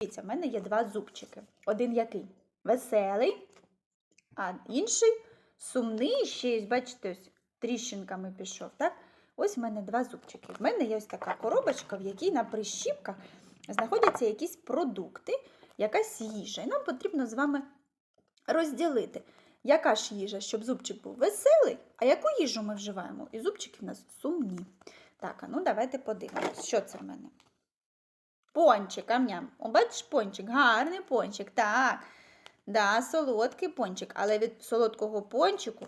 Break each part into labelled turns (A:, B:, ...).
A: Дивіться, в мене є два зубчики. Один який? Веселий, а інший сумний, ще й, бачите, ось тріщинками пішов. так? Ось в мене два зубчики. В мене є ось така коробочка, в якій на прищіпках знаходяться якісь продукти, якась їжа. І нам потрібно з вами розділити, яка ж їжа, щоб зубчик був веселий, а яку їжу ми вживаємо? І зубчики в нас сумні. Так, а ну давайте подивимось, що це в мене. Пончик, амням. О, бачиш, пончик, гарний пончик. Так. Да, солодкий пончик, але від солодкого пончику,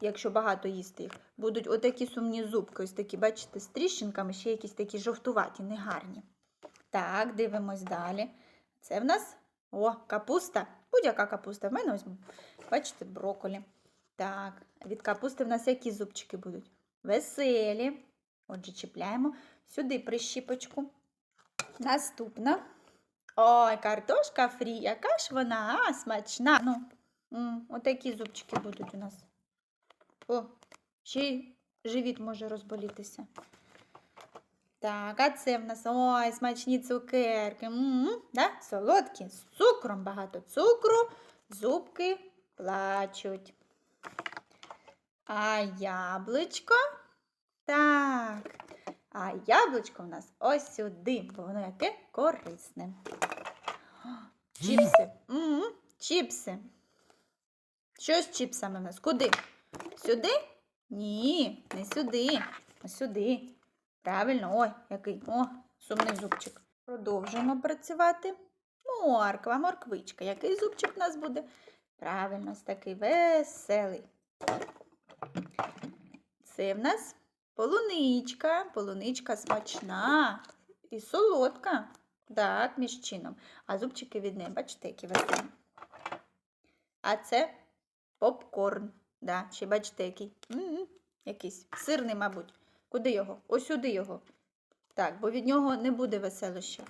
A: якщо багато їсти їх, будуть отакі сумні зубки, ось такі, бачите, з тріщинками, ще якісь такі жовтуваті, негарні. Так, дивимось далі. Це в нас о, капуста. Будь-яка капуста. В мене ось, бачите, броколі. Так, від капусти в нас які зубчики будуть? Веселі. Отже, чіпляємо сюди прищіпочку. Наступна. Ой, картошка фрі, яка ж вона, а, смачна. Ну, м, отакі зубчики будуть у нас. О, ще й живіт може розболітися. Так, а це в нас ой, смачні цукерки. М-м, да? Солодкі, з цукром багато цукру, зубки плачуть. А яблучко? Так. А яблучко в нас ось сюди, бо воно яке корисне. Чіпси. М-м, чіпси. Що з чіпсами в нас? Куди? Сюди? Ні, не сюди. А сюди. Правильно, ой, який. О, сумний зубчик. Продовжуємо працювати. Морква, морквичка. Який зубчик у нас буде? Правильно, ось такий веселий. Це в нас полуничка. Полуничка смачна і солодка. Так, між чином. А зубчики від неї, бачите, які веселі. А це попкорн. Да, ще бачите, який. М-м, якийсь сирний, мабуть. Куди його? Ось сюди його. Так, бо від нього не буде веселоща.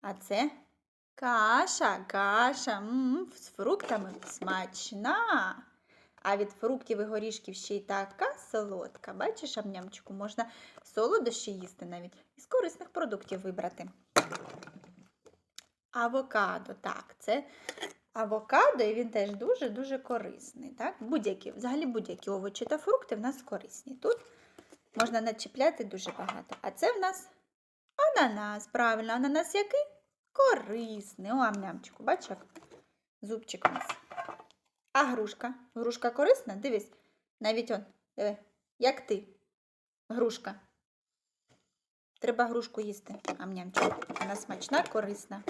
A: А це каша, каша м, з фруктами смачна. А від фруктів і горішків ще й така солодка. Бачиш, амнямчику, можна солодощі їсти навіть із корисних продуктів вибрати. Авокадо, так, це авокадо, і він теж дуже-дуже корисний. Так? Будь-які, взагалі будь-які овочі та фрукти в нас корисні. Тут можна начіпляти дуже багато. А це в нас ананас. Правильно, ананас який? Корисний. О, амнямчику, як зубчик у нас. А грушка? Грушка корисна? Дивись, навіть он, диви, як ти, грушка. Треба грушку їсти, амнямчику. Вона смачна, корисна.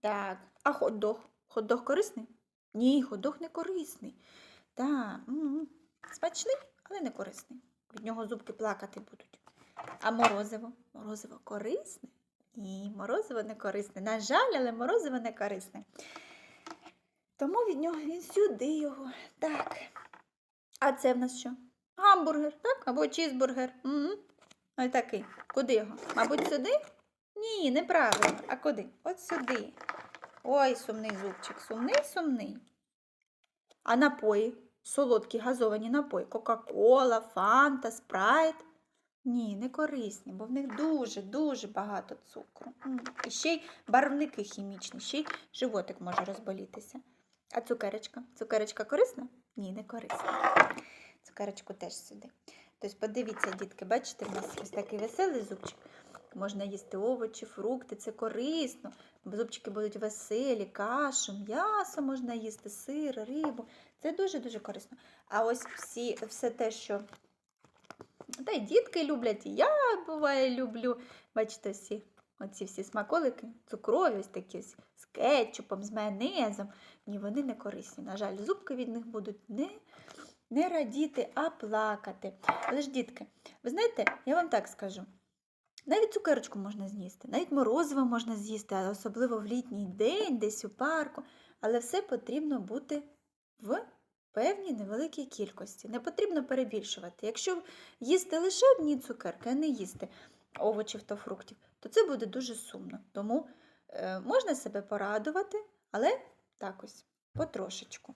A: Так, а хот-дог? Хот-дог корисний? Ні, хот-дог не корисний. Так, смачний, але не корисний. Від нього зубки плакати будуть. А морозиво? Морозиво корисне? Ні, морозиво не корисне. На жаль, але морозиво не корисне. Тому від нього він сюди його. Так. А це в нас що? Гамбургер, так? Або чізбургер. М-м. Ось такий. Куди його? Мабуть, сюди? Ні, неправильно. А куди? От сюди. Ой, сумний зубчик, сумний, сумний. А напої? Солодкі газовані напої. Кока-кола, фанта, спрайт. Ні, не корисні, бо в них дуже-дуже багато цукру. І ще й барвники хімічні, ще й животик може розболітися. А цукерочка? Цукерочка корисна? Ні, не корисна. Цукерочку теж сюди. Тобто, подивіться, дітки, бачите, в нас ось такий веселий зубчик. Можна їсти овочі, фрукти, це корисно. Зубчики будуть веселі, кашу, м'ясо можна їсти, сир, рибу. Це дуже-дуже корисно. А ось всі, все те, що та й дітки люблять, і я буває люблю. Бачите, всі оці всі смаколики, цукрові, ось такі з кетчупом, з майонезом. Ні, вони не корисні. На жаль, зубки від них будуть не, не радіти, а плакати. Але ж, дітки, ви знаєте, я вам так скажу. Навіть цукерочку можна з'їсти, навіть морозиво можна з'їсти, особливо в літній день, десь у парку. Але все потрібно бути в певній невеликій кількості. Не потрібно перебільшувати. Якщо їсти лише одні цукерки, а не їсти овочів та фруктів, то це буде дуже сумно. Тому е, можна себе порадувати, але так ось, потрошечку.